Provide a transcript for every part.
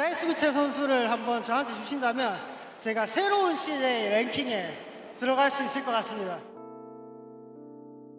브라이스 미첼 선수를 한번 저한테 주신다면 제가 새로운 시대의 랭킹에 들어갈 수 있을 것 같습니다.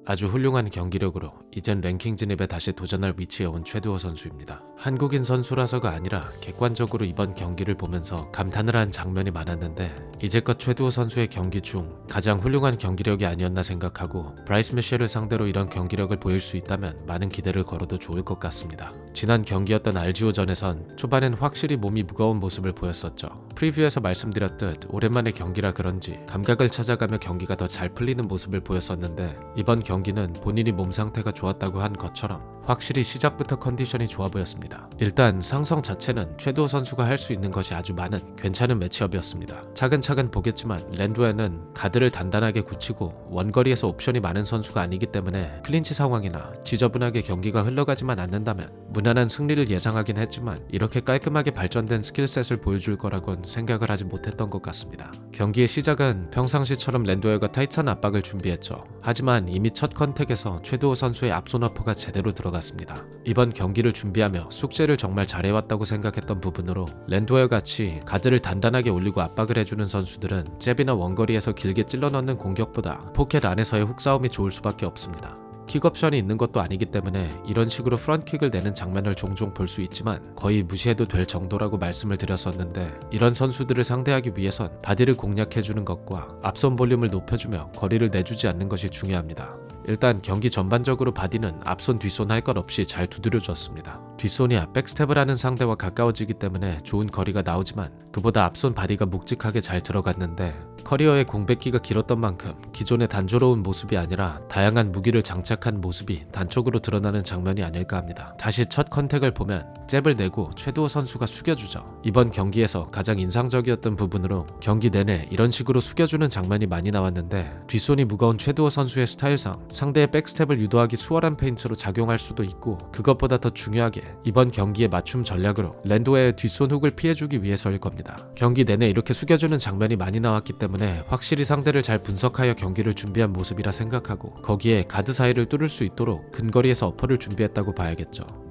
아주 훌륭한 경기력으로 이젠 랭킹 진입에 다시 도전할 위치에 온 최두호 선수입니다. 한국인 선수라서가 아니라 객관적으로 이번 경기를 보면서 감탄을 한 장면이 많았는데 이제껏 최두호 선수의 경기 중 가장 훌륭한 경기력이 아니었나 생각하고 브라이스 미셸을 상대로 이런 경기력을 보일 수 있다면 많은 기대를 걸어도 좋을 것 같습니다. 지난 경기였던 RGO전에선 초반엔 확실히 몸이 무거운 모습을 보였었죠. 프리뷰에서 말씀드렸듯 오랜만에 경기라 그런지 감각을 찾아가며 경기가 더 잘 풀리는 모습을 보였었는데 이번 경기는 본인이 몸 상태가 좋았다고 한 것처럼 확실히 시작부터 컨디션이 좋아 보였습니다. 일단 상성 자체는 최도호 선수가 할 수 있는 것이 아주 많은 괜찮은 매치업이었습니다. 차근차근 보겠지만 랜드웨는 가드를 단단하게 굳히고 원거리에서 옵션이 많은 선수가 아니기 때문에 클린치 상황이나 지저분하게 경기가 흘러가지만 않는다면 무난한 승리를 예상하긴 했지만 이렇게 깔끔하게 발전된 스킬셋을 보여줄 거라곤 생각을 하지 못했던 것 같습니다. 경기의 시작은 평상시처럼 랜드웨어가 타이트한 압박을 준비했죠. 하지만 이미 첫 컨택에서 최도호 선수의 앞손 어퍼가 제대로 들어갔습니다. 이번 경기를 준비하며 숙제를 정말 잘해왔다고 생각했던 부분으로 랜드웨어 같이 가드를 단단하게 올리고 압박을 해주는 선수들은 잽이나 원거리에서 길게 찔러 넣는 공격보다 포켓 안에서의 훅싸움이 좋을 수밖에 없습니다. 킥 옵션이 있는 것도 아니기 때문에 이런 식으로 프런트킥을 내는 장면을 종종 볼 수 있지만 거의 무시해도 될 정도라고 말씀을 드렸었는데 이런 선수들을 상대하기 위해선 바디를 공략해주는 것과 앞선 볼륨을 높여주며 거리를 내주지 않는 것이 중요합니다. 일단 경기 전반적으로 바디는 앞손 뒷손 할 것 없이 잘 두드려줬습니다. 뒷손이야 백스텝을 하는 상대와 가까워지기 때문에 좋은 거리가 나오지만 그보다 앞손 바디가 묵직하게 잘 들어갔는데 커리어의 공백기가 길었던 만큼 기존의 단조로운 모습이 아니라 다양한 무기를 장착한 모습이 단적으로 드러나는 장면이 아닐까 합니다. 다시 첫 컨택을 보면 잽을 내고 최두호 선수가 숙여주죠. 이번 경기에서 가장 인상적이었던 부분으로 경기 내내 이런 식으로 숙여주는 장면이 많이 나왔는데 뒷손이 무거운 최두호 선수의 스타일상 상대의 백스텝을 유도하기 수월한 페인트로 작용할 수도 있고 그것보다 더 중요하게 이번 경기의 맞춤 전략으로 랜도의 뒷손 훅을 피해주기 위해서일 겁니다. 경기 내내 이렇게 숙여주는 장면이 많이 나왔기 때문에 확실히 상대를 잘 분석하여 경기를 준비한 모습이라 생각하고 거기에 가드 사이를 뚫을 수 있도록 근거리에서 어퍼를 준비했다고 봐야겠죠.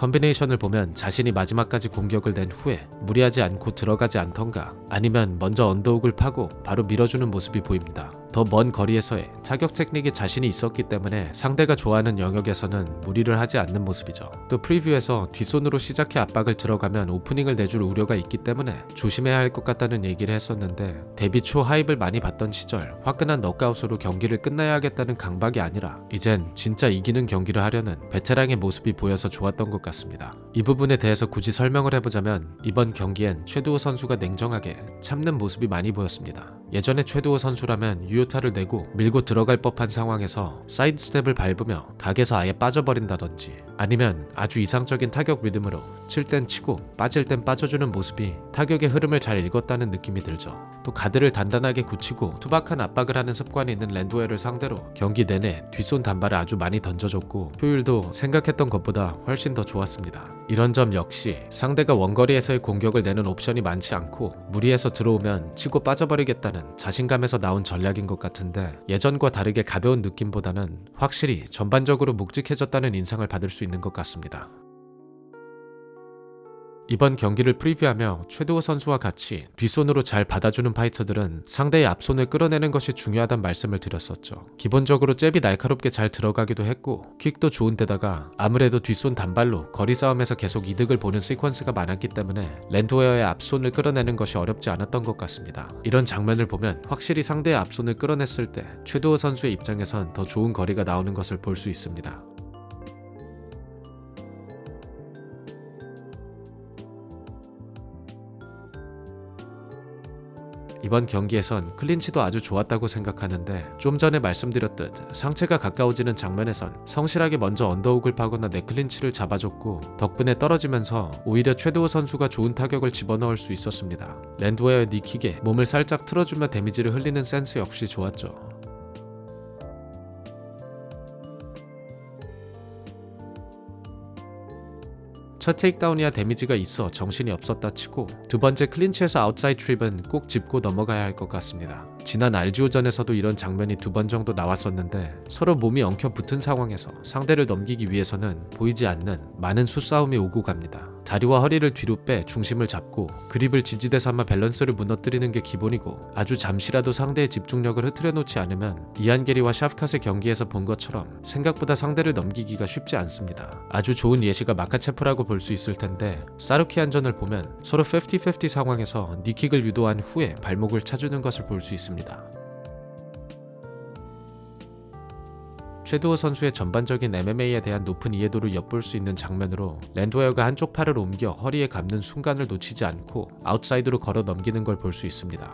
컨비네이션을 보면 자신이 마지막까지 공격을 낸 후에 무리하지 않고 들어가지 않던가 아니면 먼저 언더훅을 파고 바로 밀어주는 모습이 보입니다. 더 먼 거리에서의 타격 테크닉에 자신이 있었기 때문에 상대가 좋아하는 영역에서는 무리를 하지 않는 모습이죠. 또 프리뷰에서 뒷손으로 시작해 압박을 들어가면 오프닝을 내줄 우려가 있기 때문에 조심해야 할 것 같다는 얘기를 했었는데 데뷔 초 하입을 많이 받던 시절 화끈한 넉아웃으로 경기를 끝내야 하겠다는 강박이 아니라 이젠 진짜 이기는 경기를 하려는 베테랑의 모습이 보여서 좋았던 것 같습니다. 이 부분에 대해서 굳이 설명을 해보자면 이번 경기엔 최두호 선수가 냉정하게 참는 모습이 많이 보였습니다. 예전에 최두호 선수라면 유효타를 내고 밀고 들어갈 법한 상황에서 사이드 스텝을 밟으며 각에서 아예 빠져버린다든지 아니면 아주 이상적인 타격 리듬으로 칠 땐 치고 빠질 땐 빠져주는 모습이 타격의 흐름을 잘 읽었다는 느낌이 들죠. 또 가드를 단단하게 굳히고 투박한 압박을 하는 습관이 있는 랜드웨어를 상대로 경기 내내 뒷손 단발을 아주 많이 던져줬고 효율도 생각했던 것보다 훨씬 더 좋았습니다. 이런 점 역시 상대가 원거리에서의 공격을 내는 옵션이 많지 않고 무리해서 들어오면 치고 빠져버리겠다는 자신감에서 나온 전략인 것 같은데 예전과 다르게 가벼운 느낌보다는 확실히 전반적으로 묵직해졌다는 인상을 받을 수 있는 것 같습니다. 이번 경기를 프리뷰하며 최도호 선수와 같이 뒷손으로 잘 받아주는 파이터들은 상대의 앞손을 끌어내는 것이 중요하단 말씀을 드렸었죠. 기본적으로 잽이 날카롭게 잘 들어가기도 했고 킥도 좋은데다가 아무래도 뒷손 단발로 거리 싸움에서 계속 이득을 보는 시퀀스가 많았기 때문에 랜드웨어의 앞손을 끌어내는 것이 어렵지 않았던 것 같습니다. 이런 장면을 보면 확실히 상대의 앞손을 끌어냈을 때 최도호 선수의 입장에선 더 좋은 거리가 나오는 것을 볼 수 있습니다. 이번 경기에선 클린치도 아주 좋았다고 생각하는데 좀 전에 말씀드렸듯 상체가 가까워지는 장면에선 성실하게 먼저 언더훅을 파거나 넥클린치를 잡아줬고 덕분에 떨어지면서 오히려 최도호 선수가 좋은 타격을 집어넣을 수 있었습니다. 랜드웨어의 니킥에 몸을 살짝 틀어주며 데미지를 흘리는 센스 역시 좋았죠. 첫 테이크다운이야 데미지가 있어 정신이 없었다 치고 두 번째 클린치에서 아웃사이드 트립은 꼭 짚고 넘어가야 할 것 같습니다. 지난 RGO전에서도 이런 장면이 두 번 정도 나왔었는데 서로 몸이 엉켜 붙은 상황에서 상대를 넘기기 위해서는 보이지 않는 많은 수싸움이 오고 갑니다. 다리와 허리를 뒤로 빼 중심을 잡고 그립을 지지대 삼아 밸런스를 무너뜨리는 게 기본이고 아주 잠시라도 상대의 집중력을 흐트려 놓지 않으면 이안게리와 샤프캇의 경기에서 본 것처럼 생각보다 상대를 넘기기가 쉽지 않습니다. 아주 좋은 예시가 마카체프라고 볼 수 있을 텐데 사루키안전을 보면 서로 50-50 상황에서 니킥을 유도한 후에 발목을 차주는 것을 볼 수 있습니다. 최두호 선수의 전반적인 MMA에 대한 높은 이해도를 엿볼 수 있는 장면으로 랜드웨어가 한쪽 팔을 옮겨 허리에 감는 순간을 놓치지 않고 아웃사이드로 걸어 넘기는 걸 볼 수 있습니다.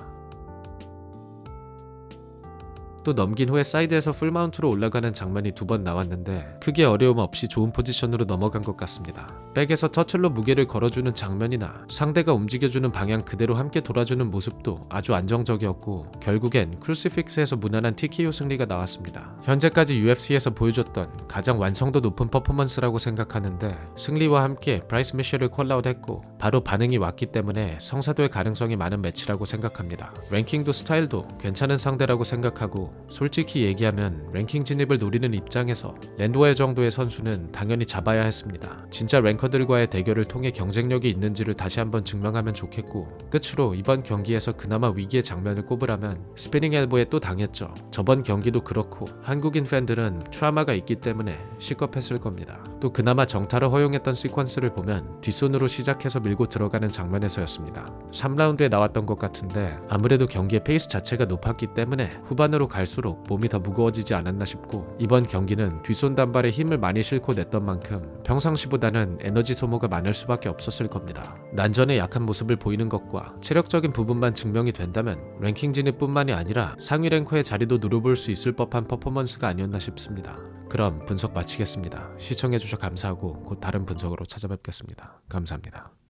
또 넘긴 후에 사이드에서 풀마운트로 올라가는 장면이 두 번 나왔는데 크게 어려움 없이 좋은 포지션으로 넘어간 것 같습니다. 백에서 터틀로 무게를 걸어주는 장면이나 상대가 움직여주는 방향 그대로 함께 돌아주는 모습도 아주 안정적이었고 결국엔 크루시픽스에서 무난한 TKO 승리가 나왔습니다. 현재까지 UFC에서 보여줬던 가장 완성도 높은 퍼포먼스라고 생각하는데 승리와 함께 브라이스 미셸을 콜라웃했고 바로 반응이 왔기 때문에 성사도의 가능성이 많은 매치라고 생각합니다. 랭킹도 스타일도 괜찮은 상대라고 생각하고 솔직히 얘기하면 랭킹 진입을 노리는 입장에서 랜드웨어 정도의 선수는 당연히 잡아야 했습니다. 진짜 랭커 들과의 대결을 통해 경쟁력이 있는지를 다시 한번 증명하면 좋겠고 끝으로 이번 경기에서 그나마 위기의 장면을 꼽으라면 스피닝 엘보에 또 당했죠. 저번 경기도 그렇고 한국인 팬들은 트라마가 있기 때문에 실컷했을 겁니다. 또 그나마 정타를 허용했던 시퀀스를 보면 뒷손으로 시작해서 밀고 들어가는 장면에서였습니다. 3라운드에 나왔던 것 같은데 아무래도 경기의 페이스 자체가 높았기 때문에 후반으로 갈수록 몸이 더 무거워지지 않았나 싶고 이번 경기는 뒷손 단발에 힘을 많이 싣고 냈던 만큼 평상시보다는 지 소모가 많을 수밖에 없었을 겁니다. 난전의 약한 모습을 보이는 것과 체력적인 부분만 증명이 된다면 랭킹 진입뿐만이 아니라 상위 랭커의 자리도 누려볼 수 있을 법한 퍼포먼스가 아니었나 싶습니다. 그럼 분석 마치겠습니다. 시청해주셔서 감사하고 곧 다른 분석으로 찾아뵙겠습니다. 감사합니다.